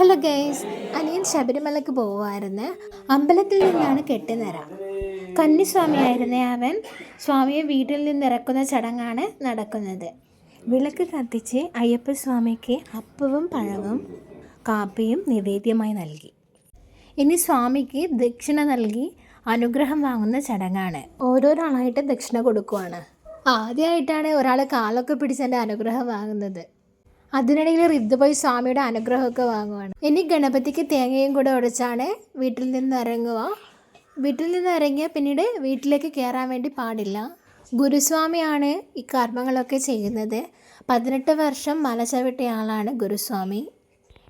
Hello guys അനിയൻ ശബരിമലക്ക് പോവുമായിരുന്നു അമ്പലത്തിൽ നിന്നാണ് കെട്ടുനിറ. കന്നിസ്വാമിയായിരുന്നേ അവൻ. സ്വാമിയെ വീട്ടിൽ നിന്ന് ഇറക്കുന്ന ചടങ്ങാണ് നടക്കുന്നത്. വിളക്ക് കത്തിച്ച് അയ്യപ്പസ്വാമിക്ക് അപ്പവും പഴവും കാപ്പിയും നിവേദ്യമായി നൽകി. ഇനി സ്വാമിക്ക് ദക്ഷിണ നൽകി അനുഗ്രഹം വാങ്ങുന്ന ചടങ്ങാണ്. ഓരോരാളായിട്ട് ദക്ഷിണ കൊടുക്കുവാണ്. ആദ്യമായിട്ടാണ് ഒരാൾ കാലൊക്കെ പിടിച്ച് എന്റെ അനുഗ്രഹം വാങ്ങുന്നത്. അതിനിടയിൽ റിദ്ദ് പോയി സ്വാമിയുടെ അനുഗ്രഹമൊക്കെ വാങ്ങുവാണ്. ഇനി ഗണപതിക്ക് തേങ്ങയും കൂടെ ഉടച്ചാണ് വീട്ടിൽ നിന്ന് ഇറങ്ങുക. വീട്ടിൽ നിന്ന് ഇറങ്ങിയ പിന്നീട് വീട്ടിലേക്ക് കയറാൻ വേണ്ടി പാടില്ല. ഗുരുസ്വാമിയാണ് ഈ കർമ്മങ്ങളൊക്കെ ചെയ്യുന്നത്. പതിനെട്ട് വർഷം മല ചവിട്ടിയ ആളാണ് ഗുരുസ്വാമി.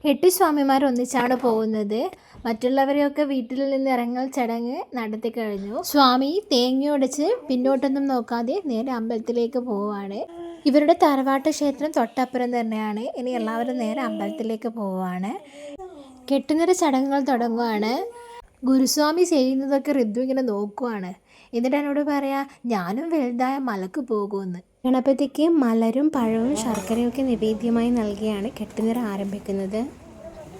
എട്ട് സ്വാമിമാർ ഒന്നിച്ചാണ് പോകുന്നത്. മറ്റുള്ളവരെയൊക്കെ വീട്ടിൽ നിന്ന് ഇറങ്ങൽ ചടങ്ങ് നടത്തി കഴിഞ്ഞു. സ്വാമി തേങ്ങയൊടിച്ച് പിന്നോട്ടൊന്നും നോക്കാതെ നേരെ അമ്പലത്തിലേക്ക് പോവുകയാണ്. ഇവരുടെ തറവാട്ട് ക്ഷേത്രം തൊട്ടപ്പുറം തന്നെയാണ്. ഇനി എല്ലാവരും നേരെ അമ്പലത്തിലേക്ക് പോവുകയാണ് കെട്ടുന്നൊരു ചടങ്ങുകൾ തുടങ്ങുവാണ്. ഗുരുസ്വാമി ചെയ്യുന്നതൊക്കെ ഋതു ഇങ്ങനെ നോക്കുവാണ്. എന്നിട്ട് എന്നോട് പറയാ ഞാനും വലുതായ മലക്ക് പോകുമെന്ന്. ഗണപതിക്ക് മലരും പഴവും ശർക്കരയും ഒക്കെ നിവേദ്യമായി നൽകിയാണ് കെട്ടുനിറ ആരംഭിക്കുന്നത്.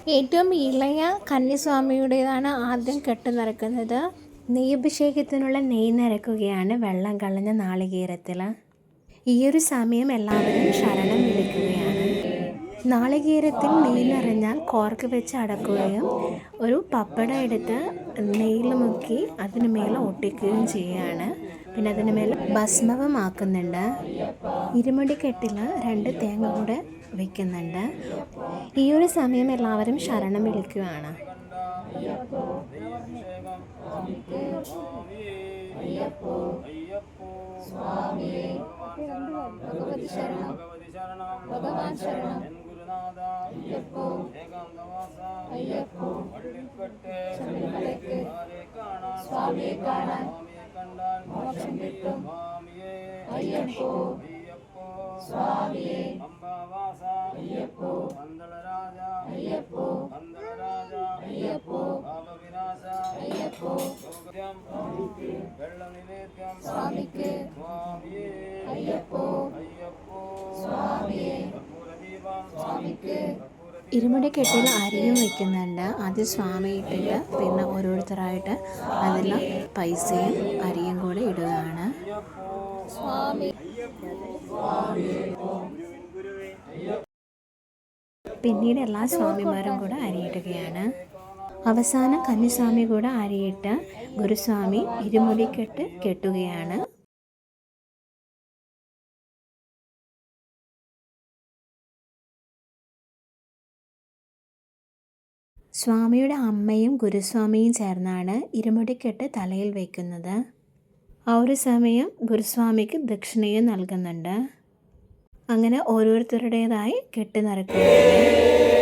ഏറ്റവും ഇളയ കന്യസ്വാമിയുടേതാണ് ആദ്യം കെട്ടുനിറക്കുന്നത്. നെയ്യഭിഷേകത്തിനുള്ള നെയ്യ് നിരക്കുകയാണ് വെള്ളം കളഞ്ഞ നാളികേരത്തിൽ ഈ ഒരു സമയം എല്ലാവരും ശരണം വിളിക്കുകയാണ്. നാളികേരത്തിൽ നെയ്യ് നിറഞ്ഞാൽ കോർക്ക് വെച്ച് അടക്കുകയും ഒരു പപ്പട എടുത്ത് നെയ്യിൽ മുക്കി അതിന് മേലെ ഒട്ടിക്കുകയും ചെയ്യുകയാണ്. പിന്നെ അതിന് മേലെ ഭസ്മവമാക്കുന്നുണ്ട്. ഇരുമുടിക്കെട്ടിൽ രണ്ട് തേങ്ങ കൂടെ വയ്ക്കുന്നുണ്ട് ഈ ഒരു സമയം എല്ലാവരും ശരണം വിളിക്കുകയാണ്. അയ്യപ്പോ അയ്യപ്പോ വള്ളിക്കെട്ട് ശബരിമലയ്ക്ക് ആരെ കാണാൻ സ്വാമിയെ കാണാൻ സ്വാമിയെ കണ്ടാൽ മോക്ഷം കിട്ടും സ്വാമിയെ അയ്യപ്പോ അയ്യപ്പോ സ്വാമിയെ അംബാവാസ അയ്യപ്പോ പന്തളരാജ അയ്യപ്പോ പന്തളരാജ അയ്യപ്പോ പാപവിനാശ സ്വാമിക്ക് കെട്ടിൽ സ്വാമിയെ സ്വാമിക്ക് അരിയും വെക്കുന്നുണ്ട് ആദ്യം സ്വാമി ഇട്ടിട്ട് പിന്നെ ഓരോരുത്തരായിട്ട് അതിൽ പൈസയും അരിയും കൂടെ ഇടുകയാണ്. പിന്നീട് എല്ലാ സ്വാമിമാരും കൂടെ അരിയിടുകയാണ് അവസാനം കന്നിസ്വാമി കൂടെ അരിയിട്ട് ഗുരുസ്വാമി ഇരുമുടിക്കെട്ട് കെട്ടുകയാണ്. സ്വാമിയുടെ അമ്മയും ഗുരുസ്വാമിയും ചേർന്നാണ് ഇരുമുടിക്കെട്ട് തലയിൽ വയ്ക്കുന്നത് ആ ഒരു സമയം ഗുരുസ്വാമിക്ക് ദക്ഷിണയും നൽകുന്നുണ്ട്. അങ്ങനെ ഓരോരുത്തരുടേതായി കെട്ടി നിറയ്ക്കുകയാണ്.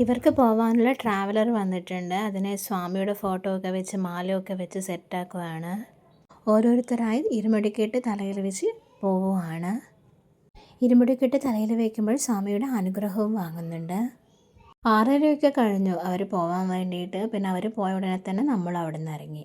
ഇവർക്ക് പോകാനുള്ള ട്രാവലർ വന്നിട്ടുണ്ട്. അതിനെ സ്വാമിയുടെ ഫോട്ടോ ഒക്കെ വെച്ച് മാലയൊക്കെ വെച്ച് സെറ്റാക്കുകയാണ് ഓരോരുത്തരായി ഇരുമുടിക്കെട്ട് തലയിൽ വെച്ച് പോവുകയാണ് ഇരുമുടിക്കെട്ട് തലയിൽ വയ്ക്കുമ്പോൾ സ്വാമിയുടെ അനുഗ്രഹവും വാങ്ങുന്നുണ്ട്. ആറരയൊക്കെ കഴിഞ്ഞു. അവർ പോകാൻ വേണ്ടിയിട്ട്. പിന്നെ അവർ പോയ ഉടനെ തന്നെ നമ്മൾ അവിടെ നിന്ന് ഇറങ്ങി.